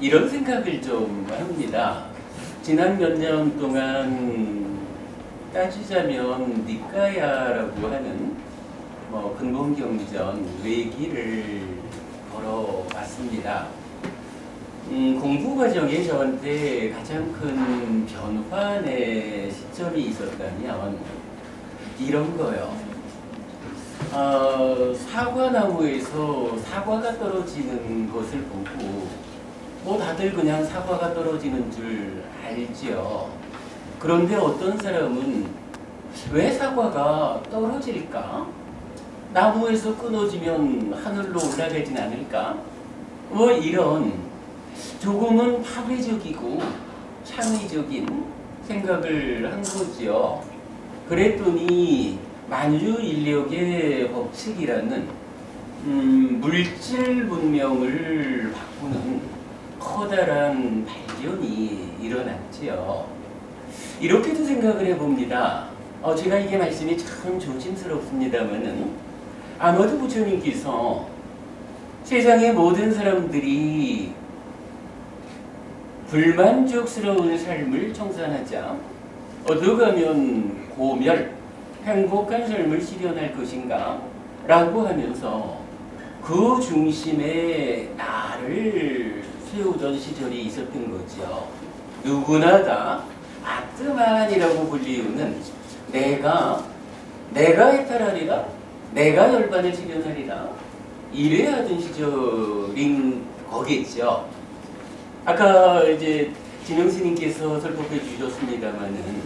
이런 생각을 좀 합니다. 지난 몇 년 동안 따지자면 니까야라고 하는 뭐 근본경전 외기를 걸어봤습니다. 음, 공부 과정에 저한테 가장 큰 변환의 시점이 있었다면 이런 거요. 어, 사과나무에서 사과가 떨어지는 것을 보고 뭐 다들 그냥 사과가 떨어지는 줄 알지요. 그런데 어떤 사람은 왜 사과가 떨어질까? 나무에서 끊어지면 하늘로 올라가진 않을까? 뭐 이런 조금은 파괴적이고 창의적인 생각을 한 거지요. 그랬더니 만유인력의 법칙이라는 음, 물질 문명을 바꾸는 커다란 발견이 일어났지요. 이렇게도 생각을 해봅니다. 어, 제가 이게 말씀이 참 조심스럽습니다만은 아마도 부처님께서 세상의 모든 사람들이 불만족스러운 삶을 청산하자 어떻게하면 고멸, 행복한 삶을 실현할 것인가? 라고 하면서 그 중심에 나를 세우던 시절이 있었던 거죠. 누구나 다 아트만이라고 불리우는 내가 내가 해탈하리라 내가 열반을 실현하리라 이래야 하던 시절인 거겠죠. 아까 이제 진영스님께서 설법해 주셨습니다만은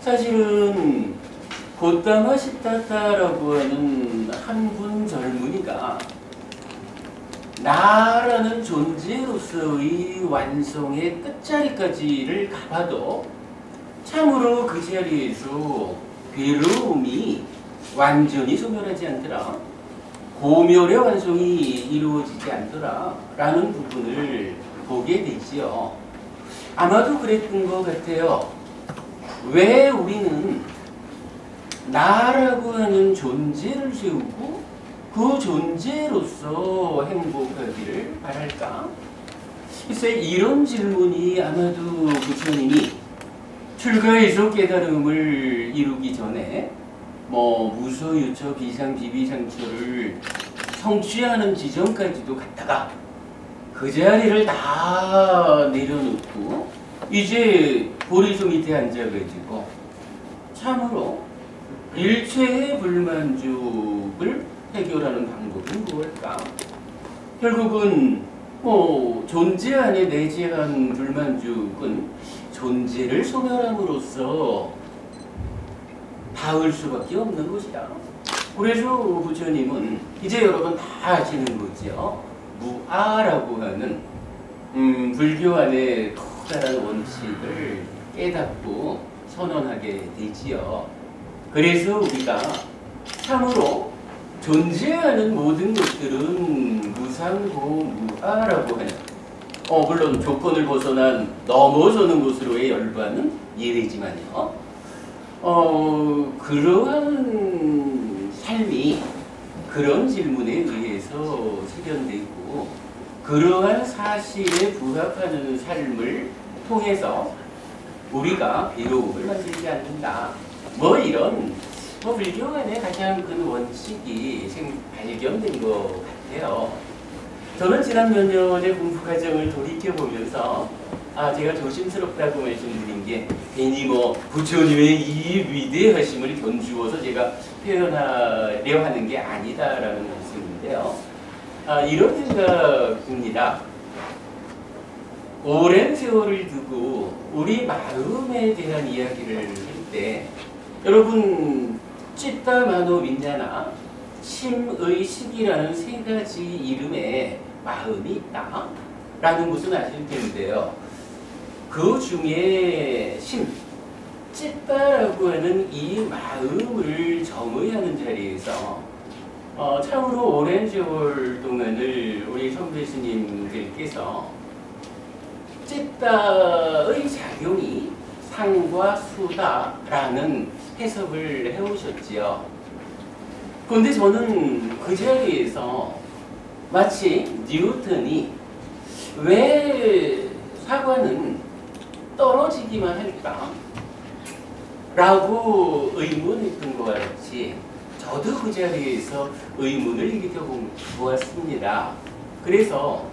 사실은 고타마 시타타라고 하는 한 분 젊은이가 나라는 존재로서의 완성의 끝자리까지를 가봐도 참으로 그 자리에서 괴로움이 완전히 소멸하지 않더라. 고멸의 완성이 이루어지지 않더라. 라는 부분을 보게 되지요. 아마도 그랬던 것 같아요. 왜 우리는 나라고 하는 존재를 세우고 그 존재로서 행복하기를 바랄까? 글쎄 이런 질문이 아마도 부처님이 출가에서 깨달음을 이루기 전에 뭐 무소 유처 비상 비비상처를 성취하는 지점까지도 갔다가 그 자리를 다 내려놓고 이제 보리수 밑에 앉아가지고 참으로 일체의 불만족을 해결하는 방법은 무엇일까? 결국은 뭐 존재 안에 내재한 불만족은 존재를 소멸함으로써 닿을 수밖에 없는 것이다. 그래서 부처님은 이제 여러분 다 아시는 거죠. 무아라고 하는 음, 불교 안의 커다란 원칙을 깨닫고 선언하게 되지요. 그래서 우리가 참으로 존재하는 모든 것들은 무상고 무아라고 하는 어 물론 조건을 벗어난 넘어서는 것으로의 열반은 예외지만요. 어 그러한 삶이 그런 질문에 의해서 실현되고 그러한 사실에 부합하는 삶을 통해서 우리가 비로움을 만들지 않는다. 뭐 이런 뭐 불교 안에 가장 큰 원칙이 생, 발견된 것 같아요. 저는 지난 몇 년의 공부 과정을 돌이켜보면서 아 제가 조심스럽다고 말씀드린 게 괜히 뭐 부처님의 이 위대하심을 견주어서 제가 표현하려 하는 게 아니다라는 말씀인데요. 아, 이런 생각입니다. 오랜 세월을 두고 우리 마음에 대한 이야기를 할 때 여러분 찌따마노 민자나 심의 식이라는 세 가지 이름에 마음이 있다 라는 것은 아실 텐데요. 그 중에 심, 찌따라고 하는 이 마음을 정의하는 자리에서 어, 참으로 오랜 세월 동안을 우리 선배 스님들께서 찌따의 작용이 상과 수다라는 해석을 해오셨지요. 그런데 저는 그 자리에서 마치 뉴턴이 왜 사과는 떨어지기만 할까? 라고 의문했던 것 같이 저도 그 자리에서 의문을 일으켜보았습니다. 그래서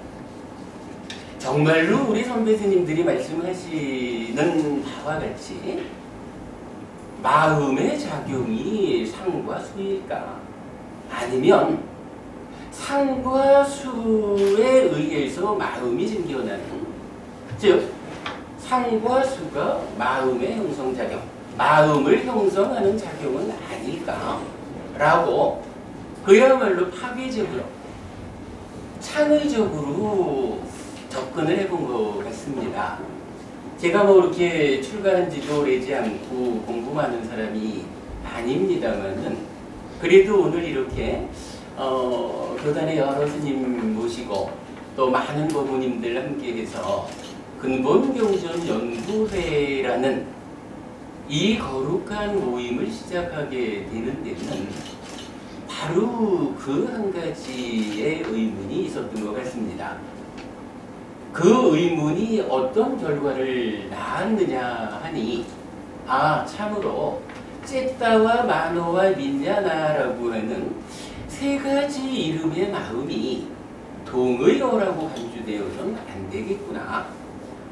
정말로 우리 선배님들이 말씀하시는 바와 같이 마음의 작용이 상과 수일까? 아니면 상과 수에 의해서 마음이 생겨나는 즉 상과 수가 마음의 형성작용 마음을 형성하는 작용은 아닐까? 라고 그야말로 파괴적으로 창의적으로 접근을 해본 것 같습니다. 제가 뭐 이렇게 출가한 지도 오래지 않고 공부 많은 사람이 아닙니다만은 그래도 오늘 이렇게 어, 교단의 여러 스님 모시고 또 많은 고모님들 함께해서 근본경전 연구회라는 이 거룩한 모임을 시작하게 되는 데는 바로 그 한 가지의 의문이 있었던 것 같습니다. 그 의문이 어떤 결과를 낳았느냐 하니 아 참으로 쨌다와 마노와 민야나라고 하는 세 가지 이름의 마음이 동의어라고 간주되어서는 안 되겠구나.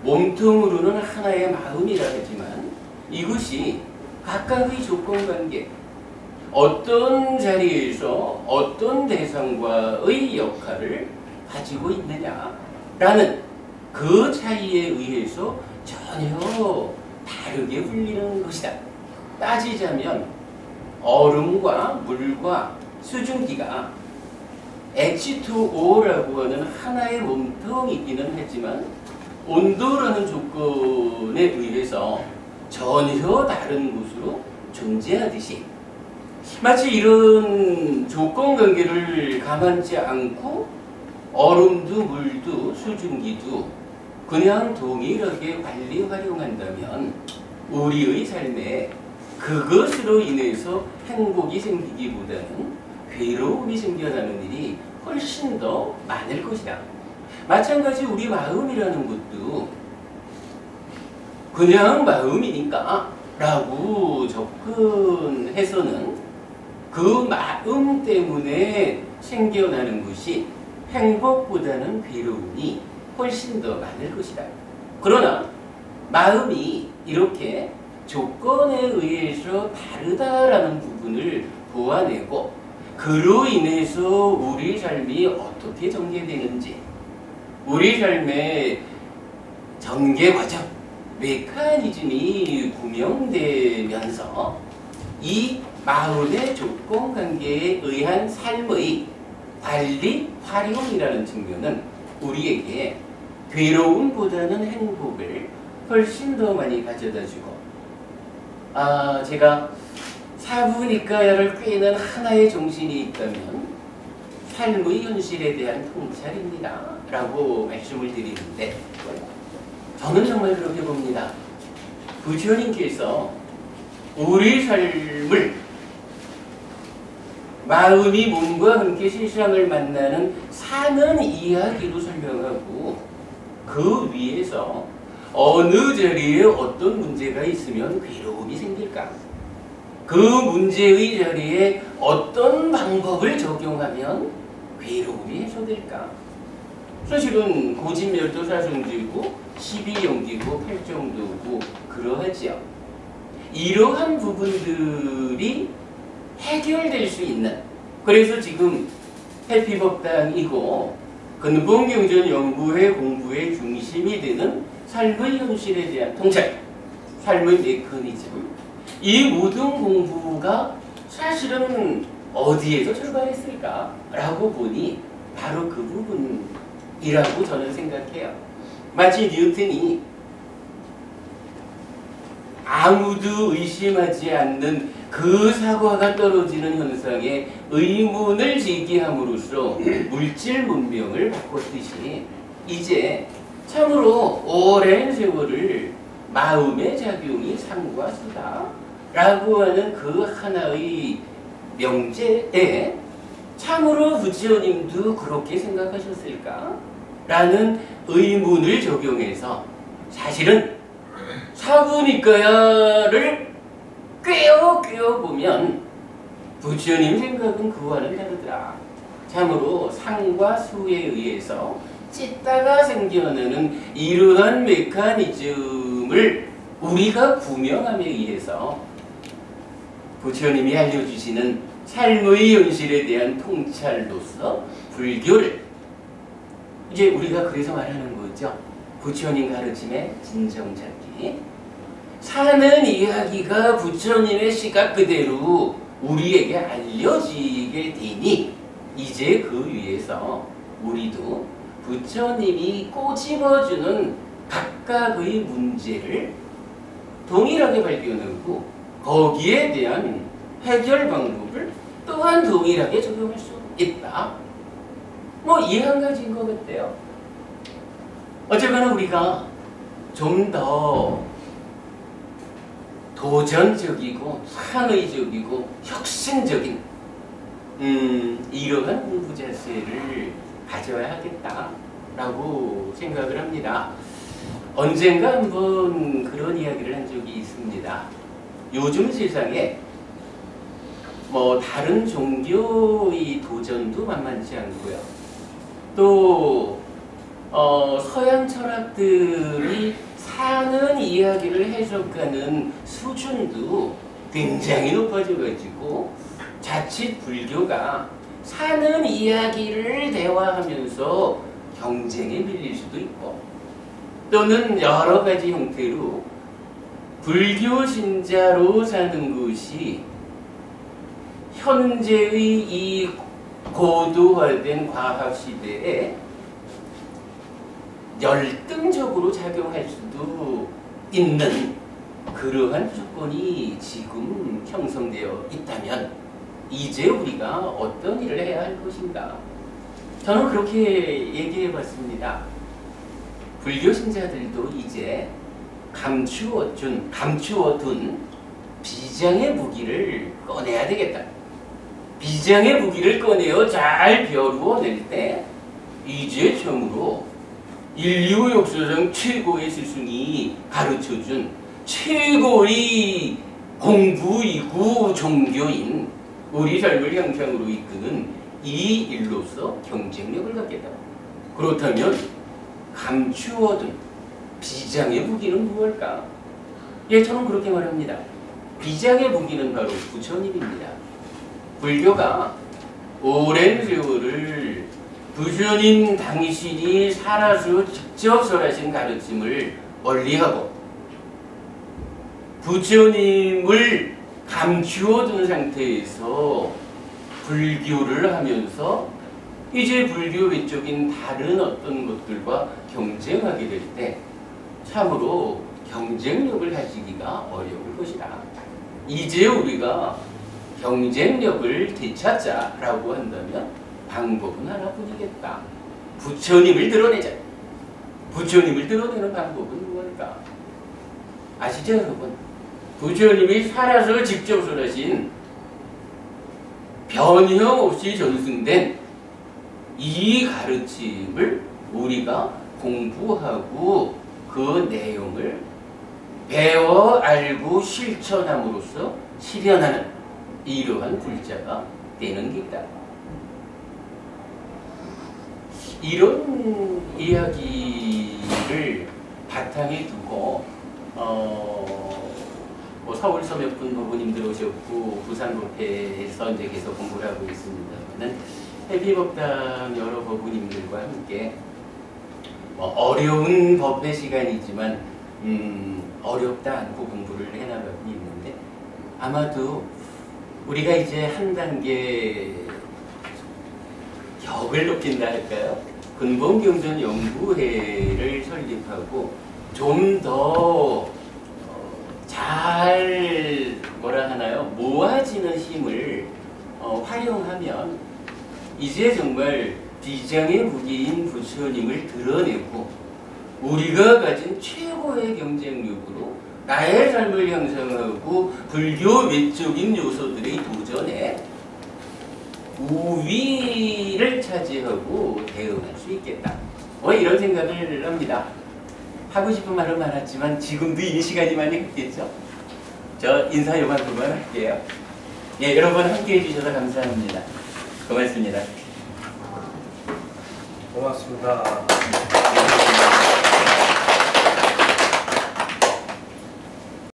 몸통으로는 하나의 마음이라 하지만 이것이 각각의 조건관계 어떤 자리에서 어떤 대상과의 역할을 가지고 있느냐라는 그 차이에 의해서 전혀 다르게 흘리는 것이다. 따지자면 얼음과 물과 수증기가 H2O라고 하는 하나의 몸통이기는 하지만 온도라는 조건에 의해서 전혀 다른 곳으로 존재하듯이 마치 이런 조건 관계를 감안지 않고 얼음도 물도 수증기도 그냥 동일하게 관리 활용한다면 우리의 삶에 그것으로 인해서 행복이 생기기보다는 괴로움이 생겨나는 일이 훨씬 더 많을 것이다. 마찬가지 우리 마음이라는 것도 그냥 마음이니까 라고 접근해서는 그 마음 때문에 생겨나는 것이 행복보다는 괴로움이 훨씬 더 많을 것이다. 그러나 마음이 이렇게 조건에 의해서 다르다라는 부분을 보아내고 그로 인해서 우리 삶이 어떻게 전개되는지 우리 삶의 전개 과정 메커니즘이 구명되면서 이 마음의 조건 관계에 의한 삶의 관리 활용이라는 측면은 우리에게 괴로움보다는 행복을 훨씬 더 많이 가져다 주고 아 제가 사부니까야를 꿰는 하나의 정신이 있다면 삶의 현실에 대한 통찰입니다. 라고 말씀을 드리는데 저는 정말 그렇게 봅니다. 부처님께서 우리 삶을 마음이 몸과 함께 세상을 만나는 사는 이야기로 설명하고 그 위에서 어느 자리에 어떤 문제가 있으면 괴로움이 생길까? 그 문제의 자리에 어떤 방법을 적용하면 괴로움이 해소될까? 사실은 고진멸도 사성지고 12용기고 8정도고 그러하지요. 이러한 부분들이 해결될 수 있는 그래서 지금 해피법당이고 근본경전 연구회 공부의 중심이 되는 삶의 현실에 대한 통찰, 삶의 메커니즘 이 모든 공부가 사실은 어디에서 출발했을까? 라고 보니 바로 그 부분이라고 저는 생각해요. 마치 뉴턴이 아무도 의심하지 않는 그 사과가 떨어지는 현상에 의문을 제기함으로써 물질 문명을 바꿨듯이 이제 참으로 오랜 세월을 마음의 작용이 상과 수다 라고 하는 그 하나의 명제에 참으로 부지어님도 그렇게 생각하셨을까? 라는 의문을 적용해서 사실은 사부니까야를 꿰어 꿰어 보면 부처님 생각은 그와는 다르더라. 참으로 상과 수에 의해서 찢다가 생겨나는 이러한 메커니즘을 우리가 구명함에 의해서 부처님이 알려주시는 삶의 현실에 대한 통찰로서 불교를 이제 우리가 그래서 말하는 거죠. 부처님 가르침의 진정 찾기. 사는 이야기가 부처님의 시각 그대로 우리에게 알려지게 되니 이제 그 위에서 우리도 부처님이 꼬집어주는 각각의 문제를 동일하게 발견하고 거기에 대한 해결 방법을 또한 동일하게 적용할 수 있다. 뭐 이 한 가지인 것 같아요. 어쨌거나 우리가 좀 더 도전적이고 창의적이고 혁신적인 음, 이러한 공부 자세를 가져야 하겠다라고 생각을 합니다. 언젠가 한번 그런 이야기를 한 적이 있습니다. 요즘 세상에 뭐 다른 종교의 도전도 만만치 않고요. 또 어, 서양 철학들이 사는 이야기를 해석하는 수준도 굉장히 높아져가지고 자칫 불교가 사는 이야기를 대화하면서 경쟁에 밀릴 수도 있고 또는 여러 가지 형태로 불교 신자로 사는 것이 현재의 이 고도화된 과학 시대에 열등적으로 작용할 수도 있는 그러한 조건이 지금 형성되어 있다면 이제 우리가 어떤 일을 해야 할 것인가? 저는 그렇게 얘기해 봤습니다. 불교 신자들도 이제 감추어둔, 감추어둔 비장의 무기를 꺼내야 되겠다. 비장의 무기를 꺼내어 잘 벼루어낼 때 이제 처음으로 인류 역사상 최고의 스승이 가르쳐준 최고의 공부이고 종교인 우리 삶을 향상으로 이끄는 이 일로서 경쟁력을 갖겠다. 그렇다면 감추어둔 비장의 무기는 무엇일까? 예, 저는 그렇게 말합니다. 비장의 무기는 바로 부처님입니다. 불교가 오랜 세월을 부처님 당신이 살아서 직접 설하신 가르침을 원리하고 부처님을 감추어둔 상태에서 불교를 하면서 이제 불교 외적인 다른 어떤 것들과 경쟁하게 될 때 참으로 경쟁력을 가지기가 어려울 것이다. 이제 우리가 경쟁력을 되찾자라고 한다면 방법은 하나뿐이겠다. 부처님을 드러내자. 부처님을 드러내는 방법은 무엇일까? 아시죠 여러분? 부처님이 살아서 직접 설하신 변형 없이 전승된 이 가르침을 우리가 공부하고 그 내용을 배워 알고 실천함으로써 실현하는 이러한 불자가 되는 게다. 이런 이야기를 바탕에 두고 어, 뭐 서울서 몇 분 부부님들 오셨고 부산 법회에서 이제 계속 공부를 하고 있습니다만은 해비법당 여러 법부님들과 함께 뭐 어려운 법회 시간이지만 음, 어렵다 않고 공부를 해나가고 있는데 아마도 우리가 이제 한 단계 격을 높인다 할까요? 근본경전 연구회를 설립하고 좀 더 잘 뭐라 하나요? 모아지는 힘을 어, 활용하면 이제 정말 비장의 무기인 부처님을 드러내고 우리가 가진 최고의 경쟁력으로 나의 삶을 형성하고 불교 외적인 요소들의 도전에 우위를 차지하고 대응할 수 있겠다. 왜 이런 생각을 합니다. 하고 싶은 말은 많았지만 지금도 이 시간이만이 했겠죠. 저 인사 요만큼만 할게요. 예, 여러분 함께 해주셔서 감사합니다. 고맙습니다. 고맙습니다.